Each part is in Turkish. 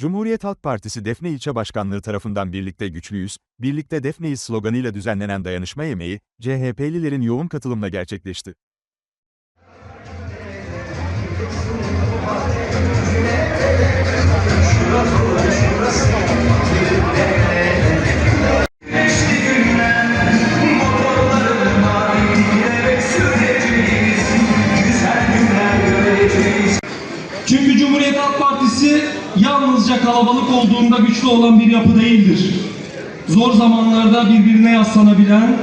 Cumhuriyet Halk Partisi Defne İlçe Başkanlığı tarafından Birlikte Güçlüyüz, Birlikte Defneyiz sloganıyla düzenlenen dayanışma yemeği, CHP'lilerin yoğun katılımla gerçekleşti. Çünkü Cumhuriyet Halk Partisi yalnızca kalabalık olduğunda güçlü olan bir yapı değildir. Zor zamanlarda birbirine yaslanabilen,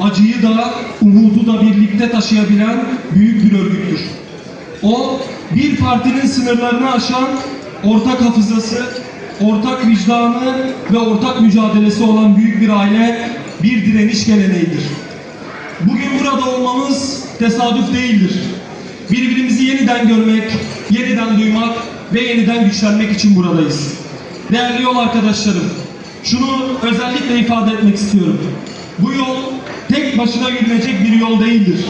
acıyı da, umudu da birlikte taşıyabilen büyük bir örgüttür. O, bir partinin sınırlarını aşan, ortak hafızası, ortak vicdanı ve ortak mücadelesi olan büyük bir aile, bir direniş geleneğidir. Bugün burada olmamız tesadüf değildir. Birbirimizi yeniden görmek, yeniden duymak ve yeniden güçlenmek için buradayız. Değerli yol arkadaşlarım, şunu özellikle ifade etmek istiyorum. Bu yol tek başına yürünecek bir yol değildir.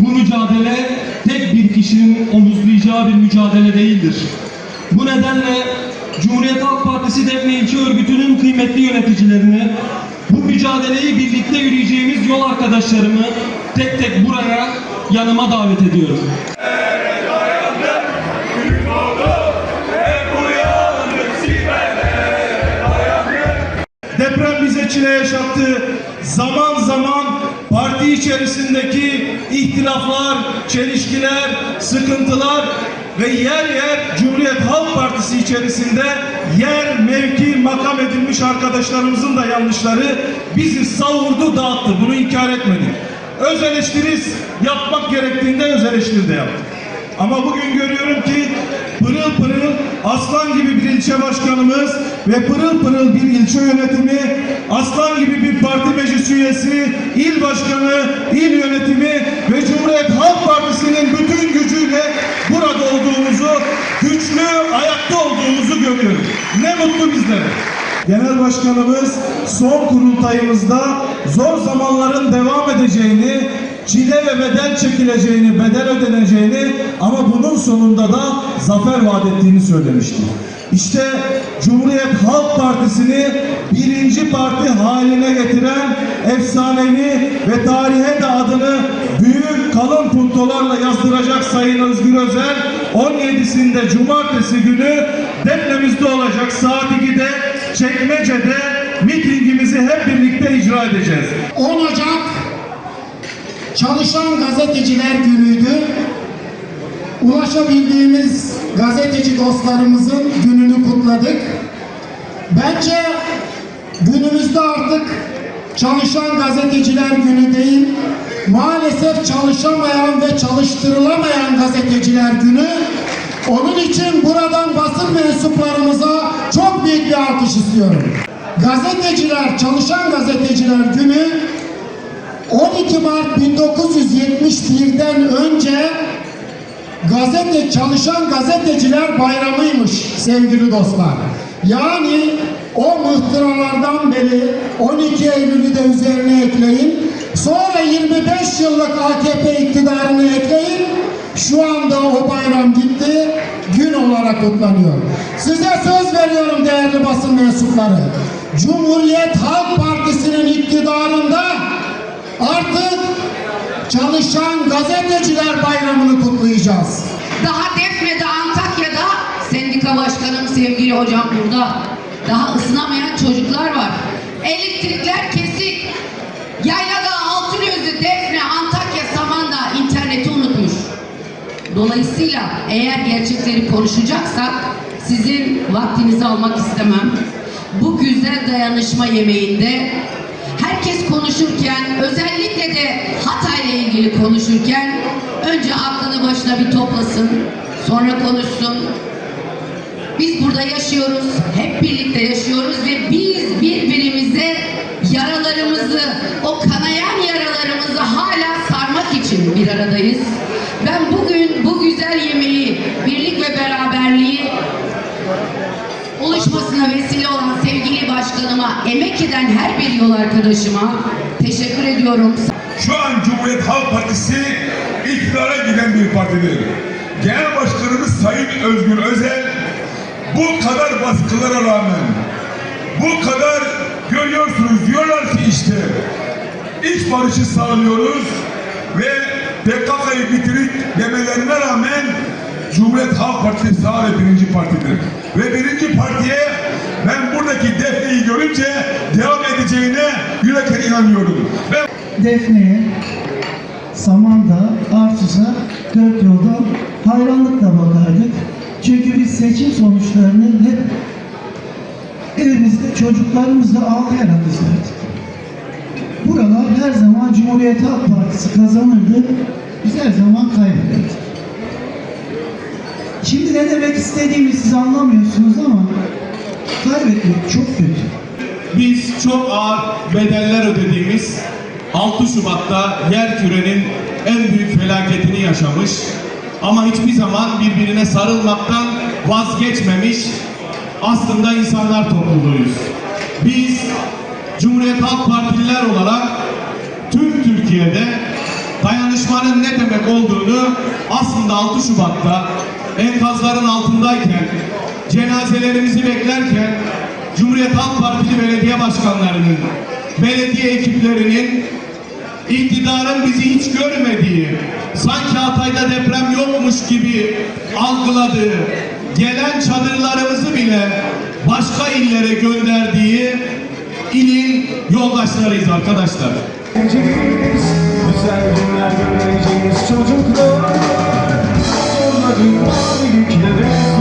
Bu mücadele tek bir kişinin omuzlayacağı bir mücadele değildir. Bu nedenle Cumhuriyet Halk Partisi İlçe Örgütü'nün kıymetli yöneticilerini, bu mücadeleyi birlikte yürüyeceğimiz yol arkadaşlarımı tek tek buraya yanıma davet ediyorum. Deprem bize çile yaşattı. Zaman zaman parti içerisindeki ihtilaflar, çelişkiler, sıkıntılar ve yer yer Cumhuriyet Halk Partisi içerisinde yer, mevki, makam edilmiş arkadaşlarımızın da yanlışları bizi savurdu, dağıttı. Bunu inkar etmedik. Öz eleştiri yapmak gerektiğinde öz eleştiri de yaptık. Ama bugün görüyorum ki pırıl pırıl aslan gibi bir ilçe başkanımız ve pırıl pırıl bir ilçe yönetimi, aslan gibi bir parti meclis üyesi, il başkanı, il yönetimi ve Cumhuriyet Halk Partisi'nin bütün gücüyle burada olduğumuzu, güçlü ayakta olduğumuzu görüyorum. Ne mutlu bizlere. Genel Başkanımız son kurultayımızda zor zamanların devam edeceğini, çile ve bedel çekileceğini, bedel ödeneceğini ama bunun sonunda da zafer vaat ettiğini söylemişti. İşte Cumhuriyet Halk Partisi'ni birinci parti haline getiren efsanevi ve tarihe de adını büyük kalın puntolarla yazdıracak Sayın Özgür Özel 17'sinde Cumartesi günü Defnemizde olacak saat 2'de Çekmece'de mitingimizi hep birlikte icra edeceğiz. 10 Ocak Çalışan Gazeteciler Günü'ydü. Ulaşabildiğimiz gazeteci dostlarımızın gününü kutladık. Bence günümüzde artık Çalışan Gazeteciler Günü değil, maalesef çalışamayan ve çalıştırılamayan gazeteciler günü. Onun için buradan basın mensuplarımıza çok büyük bir alkış istiyorum. Gazeteciler, Çalışan Gazeteciler Günü 12 Mart 1971'den önce gazete çalışan gazeteciler bayramıymış sevgili dostlar. Yani o mıhtıralardan beri 12 Eylül'ü de üzerine ekleyin. Sonra 25 yıllık AKP iktidarını ekleyin. Şu anda o bayram gitti. Gün olarak kutlanıyor. Size söz veriyorum değerli basın mensupları. Cumhuriyet Halk Partisi'nin iktidarında Artık çalışan gazeteciler bayramını kutlayacağız. Daha Defne'de, Antakya'da sendika başkanım sevgili hocam burada. Daha ısınamayan çocuklar var. Elektrikler kesik. Yaylada, Altınözü, Defne, Antakya, Samandağ interneti unutmuş. Dolayısıyla eğer gerçekleri konuşacaksak sizin vaktinizi almak istemem. Bu güzel dayanışma yemeğinde herkes konuşurken özellikle de Hatay ile ilgili konuşurken önce aklını başına bir toplasın sonra konuşsun. Biz burada yaşıyoruz, hep birlikte yaşıyoruz ve biz birbirimize yaralarımızı, o kanayan yaralarımızı hala sarmak için bir aradayız. Ben bugün bu güzel yemeği, birlik ve beraberliği oluşmasına vesile olan sevgili başkanıma, emek eden her bir yol arkadaşıma teşekkür ediyorum. Şu an Cumhuriyet Halk Partisi iktidara giden bir partidir. Genel Başkanımız Sayın Özgür Özel bu kadar baskılara rağmen bu kadar görüyorsunuz diyorlar ki işte iç barışı sağlıyoruz ve PKK'yı bitirik demelerine rağmen Cumhuriyet Halk Partisi sağ ve birinci partidir. Ve birinci partiye ben buradaki defneyi görünce devam edeceğine yürekten inanıyorum. Ben Defne'ye, Samandağ, Arsus'a, dört yoldan hayranlıkla bakardık. Çünkü biz seçim sonuçlarını hep evimizde çocuklarımızla ağlayarak izlerdik. Buralar her zaman Cumhuriyet Halk Partisi kazanırdı, biz her zaman kaybederdik. Şimdi ne demek istediğimi siz anlamıyorsunuz ama kaybetmek çok kötü. Biz çok ağır bedeller ödediğimiz 6 Şubat'ta yer kürenin en büyük felaketini yaşamış ama hiçbir zaman birbirine sarılmaktan vazgeçmemiş aslında insanlar topluluğuyuz. Biz Cumhuriyet Halk Partililer olarak tüm Türkiye'de dayanışmanın ne demek olduğunu aslında 6 Şubat'ta enkazların altındayken cenazelerimizi beklerken Cumhuriyet Halk Partili belediye başkanlarının, belediye ekiplerinin iktidarın bizi hiç görmediği, sanki Hatay'da deprem yokmuş gibi algıladığı, gelen çadırlarımızı bile başka illere gönderdiği ilin yoldaşlarıyız arkadaşlar. Güzel günler göreceğiz çocuklar you. can